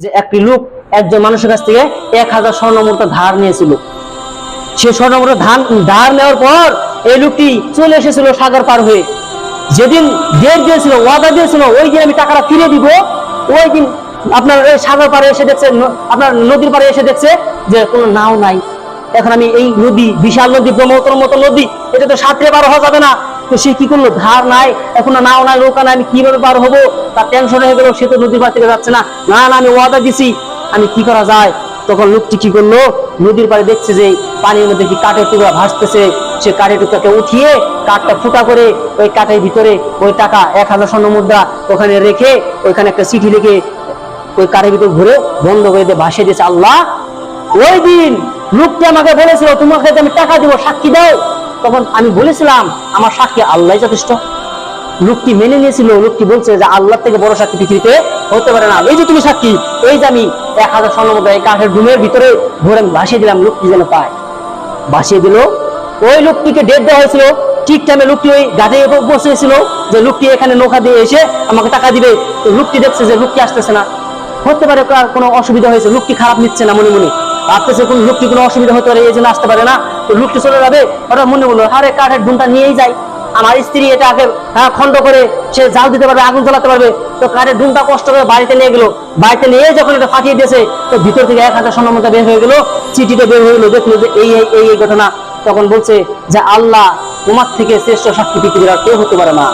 যে একটি লোক একজন মানুষের কাছ থেকে এক হাজার স্বর্ণ মুদ্রা ধার নিয়েছিল। সে স্বর্ণ মুদ্রা ধান, ধার নেওয়ার পর এই লোকটি চলে এসেছিল সাগর পার হয়ে। যেদিন ডেট দিয়েছিল, ওয়াদা দিয়েছিল, ওই দিন আমি টাকাটা ফিরে দিব। ওই দিন আপনার এই সাগর পারে এসে দেখছে আপনার নদীর পারে এসে দেখছে যে কোনো নাও নাই। এখন আমি এই নদী, বিশাল নদী ব্রহ্মপুত্রের মতো নদী, এটা তো সাঁতরে পার হওয়া যাবে না। তো সে কি করল? ধার নাই, এখন নাও নাই, নৌকা নাই, আমি কীভাবে পার হব? তার টেনশন হয়ে গেল, সে তো নদীর পার থেকে যাচ্ছে না। না না, আমি ওয়াদা দিছি, আমি কি করা যায়? তখন লোকটি কি করল? নদীর পাড়ে দেখছে যে পানির মধ্যে কি কাঠের টুকরা ভাসতেছে। সে কাঠের টুকরাকে উঠিয়ে কাঠটা ফুটা করে ওই কাঠের ভিতরে ওই টাকা, এক হাজার স্বর্ণ মুদ্রা ওখানে রেখে ওইখানে একটা চিঠি লিখে ওই কাঠের ভিতর ঘুরে বন্ধ করে দিয়ে ভাসিয়ে দিয়েছে, আল্লাহ, ওই দিন লোকটি আমাকে বলেছিল, তোমাকে আমি টাকা দিব, সাক্ষী দাও। তখন আমি বলেছিলাম, আমার সাক্ষী আল্লাহ যথেষ্ট। লোকটি মেনে নিয়েছিল। লোকটি বলছে যে আল্লাহ থেকে বড় সাক্ষী পৃথিবীতে হতে পারে না। এই যে তুমি সাক্ষী, এই যে আমি এক হাজার স্বর্ণ মুদ্রা এই কাঠের ডুমের ভিতরে আমি ভাসিয়ে দিলাম। লোকটি যেন পায়, ভাসিয়ে দিল। ওই লোকটিকে ডেট দেওয়া হয়েছিল। ঠিক টাইমে লোকটি ওই গাড়ি বসেছিল যে, লোকটি এখানে নৌকা দিয়ে এসে আমাকে টাকা দিবে। লোকটি দেখছে যে, লোকটি আসতেছে না। হতে পারে কোনো অসুবিধা হয়েছে। লোকটি খারাপ নিচ্ছে না মনে মনে। ভাবতেছে কোন লোকটি কোনো অসুবিধা হতে পারে এই জন্য আসতে পারে না। তো লোকটি চলে যাবে ওরা মনে বলল আরে কাঠের ডুমটা নিয়েই যায়। আমার স্ত্রী এটা আগে হ্যাঁ, খন্ড করে সে জাল দিতে পারবে আগুন জ্বালাতে পারবে। তো কাঠের ডুমটা কষ্ট করে বাড়িতে নিয়ে গেলো। বাড়িতে নিয়ে যখন এটা ফাটিয়ে দিয়েছে তো ভিতর থেকে এক হাজার স্বর্ণমুদ্রা বের হয়ে গেলো। চিঠিটা বের হয়ে গেলো দেখল যে এই এই এই এই ঘটনা। তখন বলছে যে আল্লাহ তোমার থেকে শ্রেষ্ঠ সাক্ষী পৃথিবীর আর কেউ হতে পারে না।